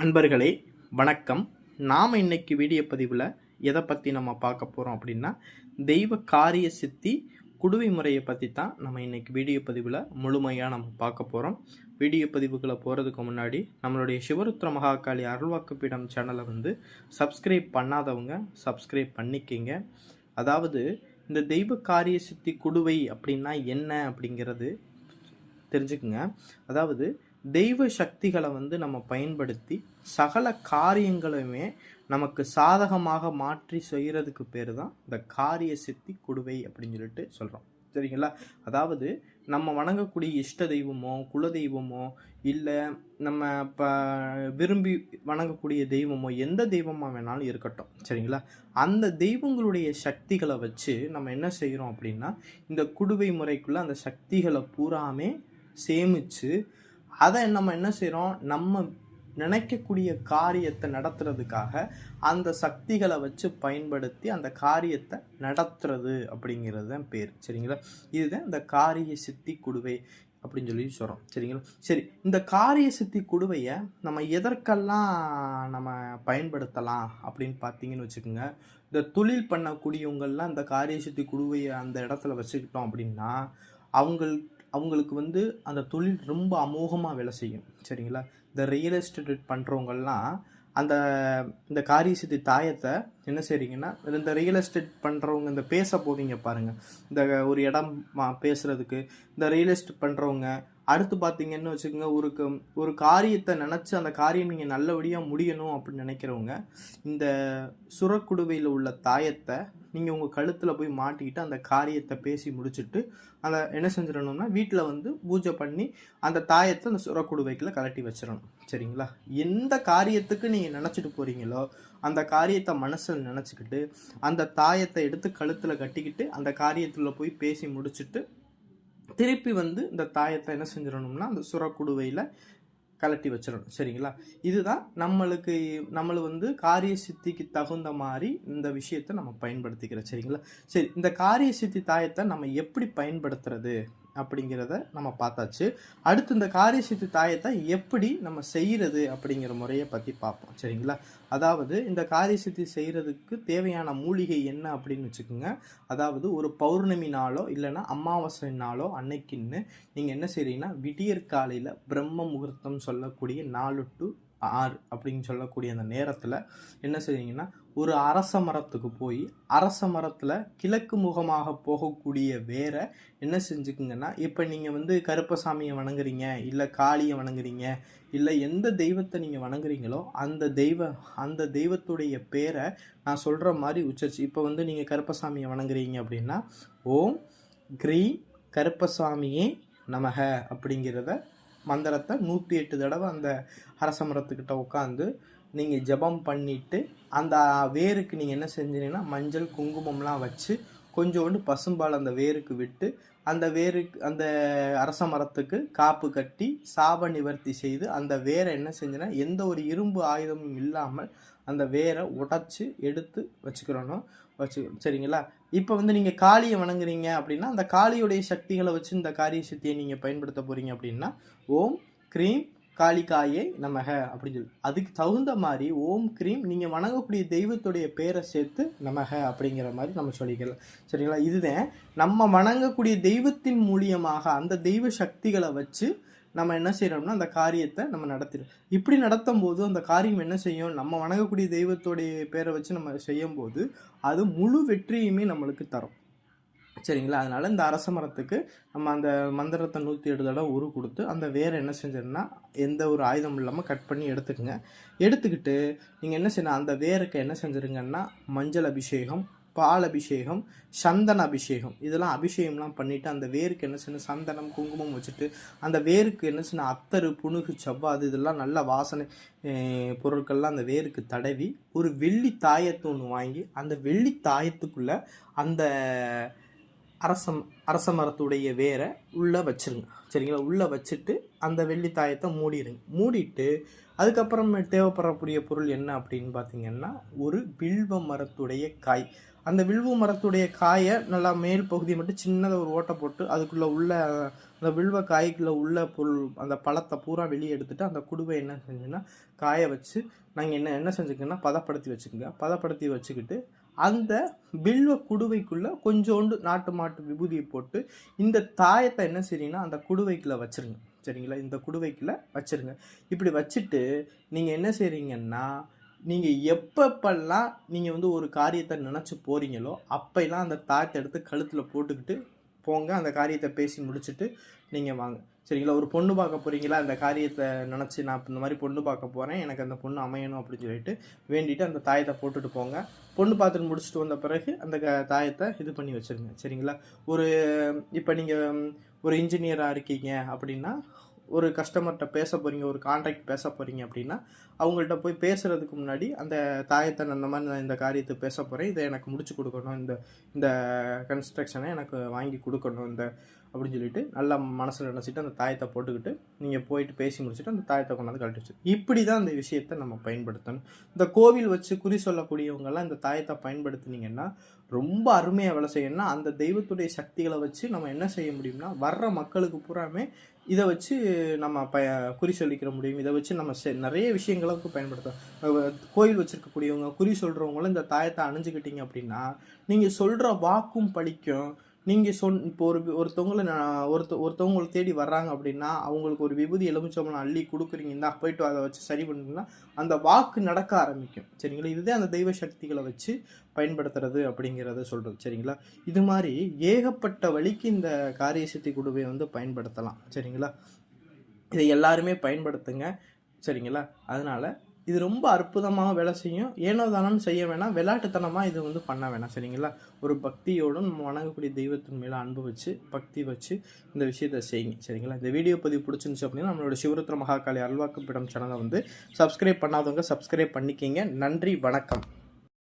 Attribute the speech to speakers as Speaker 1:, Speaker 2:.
Speaker 1: அன்பர்களே வணக்கம். நாம் இன்னைக்கு வீடியோ பதிவில் எதை பற்றி நம்ம பார்க்க போகிறோம் அப்படின்னா தெய்வ காரிய சித்தி குடுவை முறையை பற்றி தான் நம்ம இன்றைக்கி வீடியோ பதிவில் முழுமையாக நம்ம பார்க்க போகிறோம் வீடியோ பதிவுகளை போகிறதுக்கு முன்னாடி நம்மளுடைய சிவருத்ர மகாகாளி அருள்வாக்கு பீடம் சேனலை வந்து சப்ஸ்கிரைப் பண்ணாதவங்க சப்ஸ்கிரைப் பண்ணிக்கிங்க. அதாவது இந்த தெய்வ காரிய சித்தி குடுவை அப்படின்னா என்ன அப்படிங்கிறது தெரிஞ்சுக்குங்க. அதாவது தெய்வ சக்திகளை வந்து நம்ம பயன்படுத்தி சகல காரியங்களுமே நமக்கு சாதகமாக மாற்றி செய்கிறதுக்கு பேர் தான் இந்த காரிய சித்தி குடுவை அப்படின்னு சொல்லிட்டு சொல்கிறோம் சரிங்களா? அதாவது நம்ம வணங்கக்கூடிய இஷ்ட தெய்வமோ குல தெய்வமோ இல்லை நம்ம இப்போ விரும்பி வணங்கக்கூடிய தெய்வமோ எந்த தெய்வமாக வேணாலும் இருக்கட்டும். சரிங்களா? அந்த தெய்வங்களுடைய சக்திகளை வச்சு நம்ம என்ன செய்கிறோம் அப்படின்னா இந்த குடுவை முறைக்குள்ளே அந்த சக்திகளை பூராமே சேமித்து அதை நம்ம என்ன செய்கிறோம் நம்ம நினைக்கக்கூடிய காரியத்தை நடத்துறதுக்காக அந்த சக்திகளை வச்சு பயன்படுத்தி அந்த காரியத்தை நடத்துறது அப்படிங்கிறது தான் பேர். சரிங்களா? இதுதான் இந்த காரிய சித்தி குடுவை அப்படின்னு சொல்லி சொல்கிறோம் சரிங்களா? சரி இந்த காரிய சித்தி குடுவையை நம்ம எதற்கெல்லாம் நம்ம பயன்படுத்தலாம் அப்படின்னு பார்த்தீங்கன்னு வச்சுக்கோங்க. இந்த தொழில் பண்ணக்கூடியவங்கள்லாம் இந்த காரிய சித்தி குடுவையை அந்த இடத்துல வச்சுக்கிட்டோம் அப்படின்னா அவங்கள் அவங்களுக்கு வந்து அந்த தொழில் ரொம்ப அமோகமாக வேலை செய்யும். சரிங்களா? இந்த ரியல் எஸ்டேட் பண்ணுறவங்கள்லாம் அந்த இந்த காரிய சித்தி தாயத்தை என்ன செய்கிறீங்கன்னா இந்த ரியல் எஸ்டேட் பண்ணுறவங்க இந்த பேச போவீங்க பாருங்கள் இந்த ஒரு இடம் மா- இந்த ரியல் எஸ்டேட் பண்ணுறவங்க அடுத்து பார்த்தீங்கன்னு வச்சுக்கோங்க ஒரு க- ஒரு காரியத்தை நினச்சி அந்த காரியம் நீங்கள் நல்லபடியாக முடியணும் அப்படின்னு நினைக்கிறவங்க இந்த சுரக்குடுவையில் உள்ள தாயத்தை நீங்கள் உங்கள் கழுத்தில் போய் மாட்டிக்கிட்டு அந்த காரியத்தை பேசி முடிச்சுட்டு அதை என்ன செஞ்சிடணும்னா வீட்டில் வந்து பூஜை பண்ணி அந்த தாயத்தை அந்த சுரக்குடுவைக்கில் கலட்டி வச்சிடணும். சரிங்களா? எந்த காரியத்துக்கு நீங்கள் நினச்சிட்டு போகிறீங்களோ அந்த காரியத்தை மனசில் நினச்சிக்கிட்டு அந்த தாயத்தை எடுத்து கழுத்தில் கட்டிக்கிட்டு அந்த காரியத்தில் போய் பேசி முடிச்சுட்டு திருப்பி வந்து இந்த தாயத்தை என்ன செஞ்சிடணும்னா அந்த சுரக்குடுவையில் கலட்டி வச்சிடணும். சரிங்களா? இதுதான் நம்மளுக்கு நம்மளு வந்து காரிய சித்திக்கு தகுந்த மாதிரி இந்த விஷயத்தை நம்ம பயன்படுத்திக்கிறோம். சரிங்களா? சரி இந்த காரிய சித்தி தாயத்தை நம்ம எப்படி பயன்படுத்துறது? அப்படிங்கிறத நம்ம பார்த்தாச்சு. அடுத்து இந்த காரிய சித்து தாயத்தை எப்படி நம்ம செய்கிறது அப்படிங்கிற முறையை பற்றி பார்ப்போம். சரிங்களா? அதாவது இந்த காரிய சித்தி செய்கிறதுக்கு தேவையான மூலிகை என்ன அப்படின்னு வச்சுக்கோங்க. அதாவது ஒரு பௌர்ணமி நாளோ இல்லைன்னா அமாவாசை நாளோ அன்னைக்குன்னு நீங்கள் என்ன செய்கிறீங்கன்னா விடியற் காலையில் பிரம்ம முகூர்த்தம் சொல்லக்கூடிய நாலு டு ஆறு அப்படின்னு சொல்லக்கூடிய அந்த நேரத்தில் என்ன செய்கிறீங்கன்னா ஒரு அரச மரத்துக்கு போய் அரச மரத்தில் கிழக்கு முகமாக போகக்கூடிய வேற என்ன செஞ்சுக்குங்கன்னா இப்போ நீங்கள் வந்து கருப்பசாமியை வணங்குறீங்க இல்லை காளியை வணங்குறீங்க இல்லை எந்த தெய்வத்தை நீங்கள் வணங்குறீங்களோ அந்த தெய்வ அந்த தெய்வத்துடைய பேரை நான் சொல்கிற மாதிரி உச்சரிச்சு இப்போ வந்து நீங்கள் கருப்பசாமியை வணங்குறீங்க அப்படின்னா ஓம் கிரீ கருப்பசாமியே நமக அப்படிங்கிறத மந்திரத்தை நூற்றி எட்டு தடவை அந்த அரச மரத்துக்கிட்ட உட்காந்து நீங்கள் ஜெபம் பண்ணிவிட்டு அந்த வேருக்கு நீங்கள் என்ன செஞ்சீங்கன்னா மஞ்சள் குங்குமம்லாம் வச்சு கொஞ்சோண்டு பசும்பால் அந்த வேருக்கு விட்டு அந்த வேருக்கு அந்த அரச மரத்துக்கு காப்பு கட்டி சாப நிவர்த்தி செய்து அந்த வேரை என்ன செஞ்சேன்னா எந்த ஒரு இரும்பு ஆயுதமும் இல்லாமல் அந்த வேரை உடச்சி எடுத்து வச்சுக்கிறணும். வச்சு சரிங்களா? இப்போ வந்து நீங்கள் காளியை வணங்குறீங்க அப்படின்னா அந்த காளியுடைய சக்திகளை வச்சு இந்த காரிய சக்தியை நீங்கள் பயன்படுத்த போகிறீங்க அப்படின்னா ஓம் க்ரீம் காளிகாயை நமக அப்படின்னு சொல்லி. அதுக்கு தகுந்த மாதிரி ஓம் க்ரீம் நீங்கள் வணங்கக்கூடிய தெய்வத்துடைய பேரை சேர்த்து நமக அப்படிங்கிற மாதிரி நம்ம சொல்லிக்கலாம். சரிங்களா? இதுதான் நம்ம வணங்கக்கூடிய தெய்வத்தின் மூலியமாக அந்த தெய்வ சக்திகளை வச்சு நம்ம என்ன செய்கிறோம்னா அந்த காரியத்தை நம்ம நடத்திடும் இப்படி நடத்தும் போது அந்த காரியம் என்ன செய்யும்? நம்ம வணங்கக்கூடிய தெய்வத்துடைய பேரை வச்சு நம்ம செய்யும் போது அது முழு வெற்றியுமே நம்மளுக்கு தரும். சரிங்களா? அதனால் இந்த அரச மரத்துக்கு நம்ம அந்த மந்திரத்தை நூற்றி எட்டு தடவை உரு கொடுத்து அந்த வேரை என்ன செஞ்சிருன்னா எந்த ஒரு ஆயுதம் இல்லாமல் கட் பண்ணி எடுத்துக்கோங்க. எடுத்துக்கிட்டு நீங்கள் என்ன செய்யணும் அந்த வேருக்கு என்ன செஞ்சுருங்கன்னா மஞ்சள் அபிஷேகம் பால் அபிஷேகம் சந்தன அபிஷேகம். இதெல்லாம் அபிஷேகம்லாம் பண்ணிவிட்டு அந்த வேருக்கு என்ன செய்யணும் சந்தனம் குங்குமம் வச்சுட்டு அந்த வேருக்கு என்ன செய்யணும் அத்தரு புணுகு செவ்வாது இதெல்லாம் நல்ல வாசனை பொருட்கள்லாம் அந்த வேருக்கு தடவி ஒரு வெள்ளி தாயத்தை ஒன்று வாங்கி அந்த வெள்ளி தாயத்துக்குள்ளே அந்த அரசம் அரச மரத்துடைய வேரை உள்ளே வச்சிருங்க. சரிங்களா? உள்ளே வச்சுட்டு அந்த வெள்ளி தாயத்தை மூடிடுங்க. மூடிட்டு அதுக்கப்புறம் தேவைப்படக்கூடிய பொருள் என்ன அப்படின்னு பார்த்தீங்கன்னா ஒரு வில்வ மரத்துடைய காய். அந்த வில்வ மரத்துடைய காயை நல்லா மேல் பகுதி மட்டும் சின்னதாக ஒரு ஓட்டை போட்டு அதுக்குள்ளே உள்ள அந்த வில்வ காய்க்குள்ளே உள்ள பொருள் அந்த பழத்தை பூரா வெளியே எடுத்துகிட்டு அந்த குடுவை என்ன செஞ்சுன்னா காய வச்சு நாங்கள் என்ன என்ன செஞ்சுக்கோங்கன்னா பதப்படுத்தி வச்சுக்கோங்க. பதப்படுத்தி வச்சுக்கிட்டு அந்த பில்வ குடுவைக்குள்ளே கொஞ்சோண்டு நாட்டு மாட்டு விபூதியை போட்டு இந்த தாயத்தை என்ன செய்றீங்கன்னா அந்த குடுவைக்குள்ளே வச்சுருங்க. சரிங்களா? இந்த குடுவைக்குள்ளே வச்சுருங்க. இப்படி வச்சுட்டு நீங்கள் என்ன செய்கிறீங்கன்னா நீங்கள் எப்பப்பெல்லாம் நீங்கள் வந்து ஒரு காரியத்தை நினச்சி போகிறீங்களோ அப்போல்லாம் அந்த தாயத்தை எடுத்து கழுத்தில் போட்டுக்கிட்டு போங்க. அந்த காரியத்தை பேசி முடிச்சுட்டு நீங்கள் வாங்க. சரிங்களா? ஒரு பொண்ணு பார்க்க போகிறீங்களா அந்த காரியத்தை நினச்சி நான் இந்த மாதிரி பொண்ணு பார்க்க போகிறேன் எனக்கு அந்த பொண்ணு அமையணும் அப்படின்னு சொல்லிட்டு வேண்டிட்டு அந்த தாயத்தை போட்டுட்டு போங்க. பொண்ணு பார்த்துட்டு முடிச்சுட்டு வந்த பிறகு அந்த தாயத்தை இது பண்ணி வச்சுருங்க. சரிங்களா? ஒரு இப்போ நீங்கள் ஒரு இன்ஜினியராக இருக்கீங்க அப்படின்னா ஒரு கஸ்டமர்கிட்ட பேச போகிறீங்க ஒரு கான்ட்ராக்ட் பேச போகிறீங்க அப்படின்னா அவங்கள்ட்ட போய் பேசுகிறதுக்கு முன்னாடி அந்த தாயத்தை நான் மாதிரி நான் இந்த காரியத்தை பேச போகிறேன் இதை எனக்கு முடிச்சு கொடுக்கணும் இந்த இந்த கன்ஸ்ட்ரக்ஷனை எனக்கு வாங்கி கொடுக்கணும் இந்த அப்படின்னு சொல்லிட்டு நல்லா மனசில் நினச்சிட்டு அந்த தாயத்தை போட்டுக்கிட்டு நீங்கள் போயிட்டு பேசி முடிச்சுட்டு அந்த தாயத்தை கொண்டாந்து கழட்டி வச்சு இப்படி தான் இந்த விஷயத்தை நம்ம பயன்படுத்தணும். இந்த கோவில் வச்சு குறி சொல்லக்கூடியவங்கெல்லாம் இந்த தாயத்தை பயன்படுத்துனீங்கன்னா ரொம்ப அருமையாக வேலை செய்யணும்னா அந்த தெய்வத்துடைய சக்திகளை வச்சு நம்ம என்ன செய்ய முடியும்னா வர்ற மக்களுக்கு பூராமே இதை வச்சு நம்ம ப குறி சொல்லிக்கிற முடியும். இதை வச்சு நம்ம செ- நிறைய விஷயங்களுக்கு பயன்படுத்தலாம். கோயில் வச்சுருக்கக்கூடியவங்க குறி சொல்கிறவங்களும் இந்த தாயத்தை அணிஞ்சுக்கிட்டீங்க அப்படின்னா நீங்கள் சொல்கிற வாக்கும் பழிக்கும் நீங்கள் சொன் இப்போ ஒரு ஒருத்தவங்களை நான் ஒருத்த ஒருத்தவங்களை தேடி வர்றாங்க அப்படின்னா அவங்களுக்கு ஒரு விபூதி எலுமிச்சம்பளம் அள்ளி கொடுக்குறீங்கன்னா போயிட்டு அதை வச்சு சரி பண்ணுறீங்கன்னா அந்த வாக்கு நடக்க ஆரம்பிக்கும். சரிங்களா? இதுதான் அந்த தெய்வ சக்திகளை வச்சு பயன்படுத்துறது அப்படிங்கிறத சொல்கிறது சரிங்களா? இது மாதிரி ஏகப்பட்ட வழிக்கு இந்த காரிய சித்தி குடுவை வந்து பயன்படுத்தலாம். சரிங்களா? இதை எல்லாருமே பயன்படுத்துங்க. சரிங்களா? அதனால் இது ரொம்ப அற்புதமாக வேலை செய்யும். ஏனோ தானோன்னு செய்ய வேணாம். விளையாட்டுத்தனமாக இது வந்து பண்ண வேணாம் சரிங்களா? ஒரு பக்தியோடும் நம்ம வணங்கக்கூடிய தெய்வத்தின் மேலே அன்பு வச்சு பக்தி வச்சு இந்த விஷயத்தை செய்யுங்க சரிங்களா? இந்த வீடியோ பதிவு பிடிச்சிருந்துச்சு அப்படின்னா நம்மளோட சிவருத்திர மகாகாளி அல்வாக்குப்பிடம் சேனலை வந்து சப்ஸ்கிரைப் பண்ணாதவங்க சப்ஸ்கிரைப் பண்ணிக்கிங்க. நன்றி வணக்கம்.